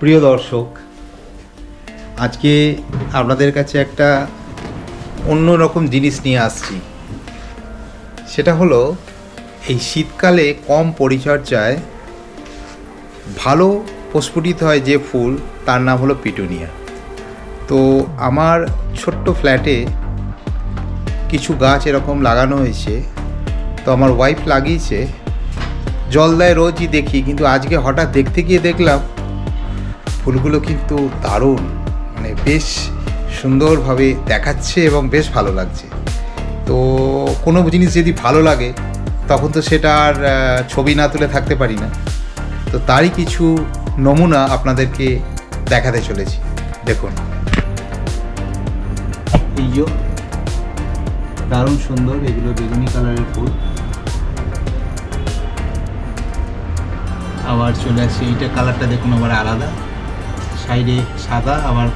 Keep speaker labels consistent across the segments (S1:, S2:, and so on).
S1: প্রিয় দর্শক, আজকে আপনাদের কাছে একটা অন্য রকম জিনিস নিয়ে আসছি। সেটা হলো, এই শীতকালে কম পরিচর্যায় ভালো প্রস্ফুটিত হয় যে ফুল, তার নাম হলো পিটুনিয়া। তো আমার ছোট্ট ফ্ল্যাটে কিছু গাছ এরকম লাগানো হয়েছে। তো আমার ওয়াইফ লাগিয়েছে। জল দেয় রোজই দেখি, কিন্তু আজকে হঠাৎ দেখতে গিয়ে দেখলাম ফুলগুলো কিন্তু দারুণ মানে বেশ সুন্দরভাবে দেখাচ্ছে এবং বেশ ভালো লাগছে। তো কোনো জিনিস যদি ভালো লাগে, তখন তো সেটা আর ছবি না তুলে থাকতে পারি না। তো তারই কিছু নমুনা আপনাদেরকে দেখাতে চলেছি। দেখুন। দারুণ সুন্দর এগুলো বেগুনি কালারের ফুল। আবার চলে আসছে এইটা কালারটা দেখুন, আবার আলাদা। সাইডে সাদা, আবার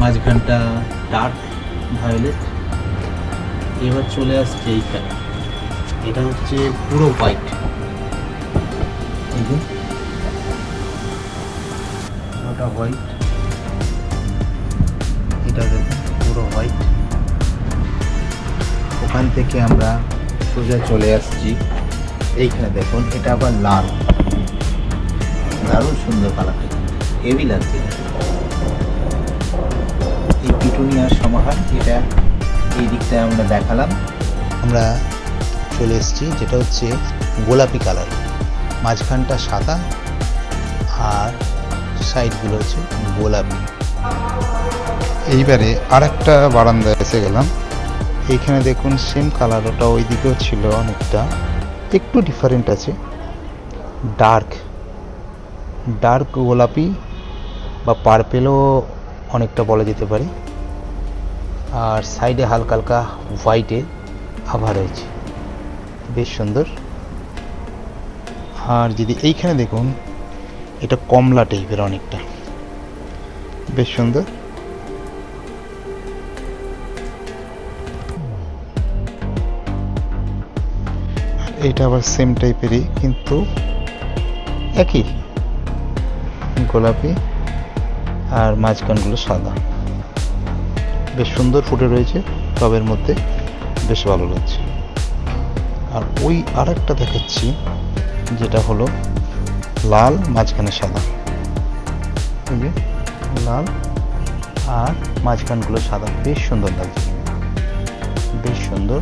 S1: মাঝখানটা ডার্ক ভায়োলেট। এবার চলে আসছে এই কালার এটা হচ্ছে পুরো হোয়াইট। ওটা হোয়াইট। এটা পুরো হোয়াইট। ওখান থেকে আমরা সোজা চলে আসছি। এইখানে দেখুন, এটা আবার লাল। দারুণ সুন্দর কালারটা। হেভি লাগছে। এই পিটুনিয়ার সমাহার, এটা এই দিকটায় আমরা দেখালাম। আমরা চলে এসেছি, যেটা হচ্ছে গোলাপি কালার। মাঝখানটা সাদা আর সাইডগুলো হচ্ছে গোলাপি। এইবারে আর একটা বারান্দা এসে গেলাম। এইখানে দেখুন সেম কালার ওটা ওই দিকেও ছিল অনেকটা। একটু ডিফারেন্ট আছে। ডার্ক ডার্ক গোলাপি। বা পার্পেলও অনেকটা বলা যেতে পারে। আর সাইডে হালকা হালকা হোয়াইটে আভা রয়েছে। বেশ সুন্দর। আর যদি এইখানে দেখুন, এটা কমলা টাইপের অনেকটা। বেশ সুন্দর। এটা আবার সেম টাইপেরই কিন্তু একই। গোলাপি। আর মাঝখানগুলো সাদা। বেশ সুন্দর ফুটে রয়েছে, টবের মধ্যে বেশ ভালো লাগছে। আর ওই আরেকটা দেখাচ্ছি, যেটা হলো লাল, মাঝখানে সাদা। যে লাল আর মাঝখানগুলো সাদা। বেশ সুন্দর লাগছে। বেশ সুন্দর।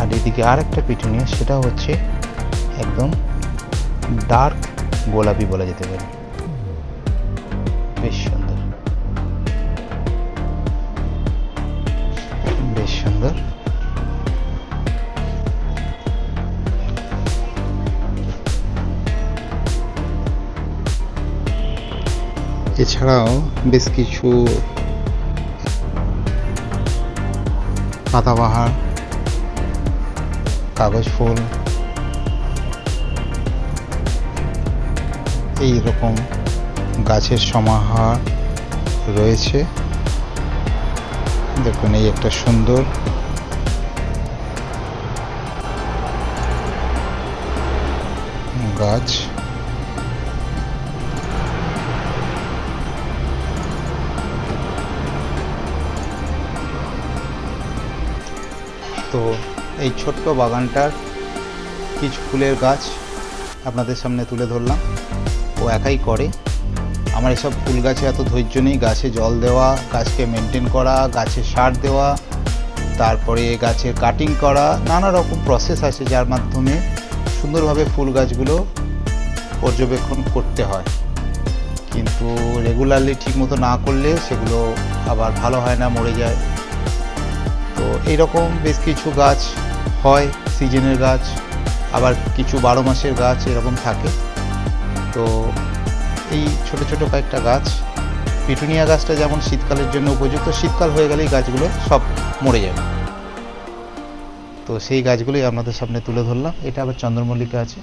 S1: আর এদিকে আরেকটা পিটুনিয়া, সেটা হচ্ছে একদম ডার্ক গোলাপি বলা যেতে পারে। এছাড়াও বেশ কিছু পাতাবাহার, কাগজ ফুল এই রকম গাছের সমাহার রয়েছে। দেখুন, এই একটা সুন্দর গাছ। তো এই ছোট্ট বাগানটার কিছু ফুলের গাছ আপনাদের সামনে তুলে ধরলাম। ও একাই করে। আমার এসব ফুল গাছে এত ধৈর্য নেই। গাছে জল দেওয়া, গাছকে মেনটেন করা, গাছে সার দেওয়া, তারপরে গাছের কাটিং করা, নানা রকম প্রসেস আছে যার মাধ্যমে সুন্দরভাবে ফুল গাছগুলো পর্যবেক্ষণ করতে হয়। কিন্তু রেগুলারলি ঠিকমতো না করলে সেগুলো আবার ভালো হয় না, মরে যায়। তো এইরকম বেশ কিছু গাছ হয়, সিজনের গাছ, আবার কিছু বারো মাসের গাছ এরকম থাকে। তো এই ছোট ছোট কয়েকটা গাছ, পিটুনিয়া গাছটা যেমন শীতকালের জন্য উপযুক্ত, শীতকাল হয়ে গেলেই গাছগুলো সব মরে যাবে। তো সেই গাছগুলোই আপনাদের সামনে তুলে ধরলাম। এটা আবার চন্দ্রমল্লিকা আছে।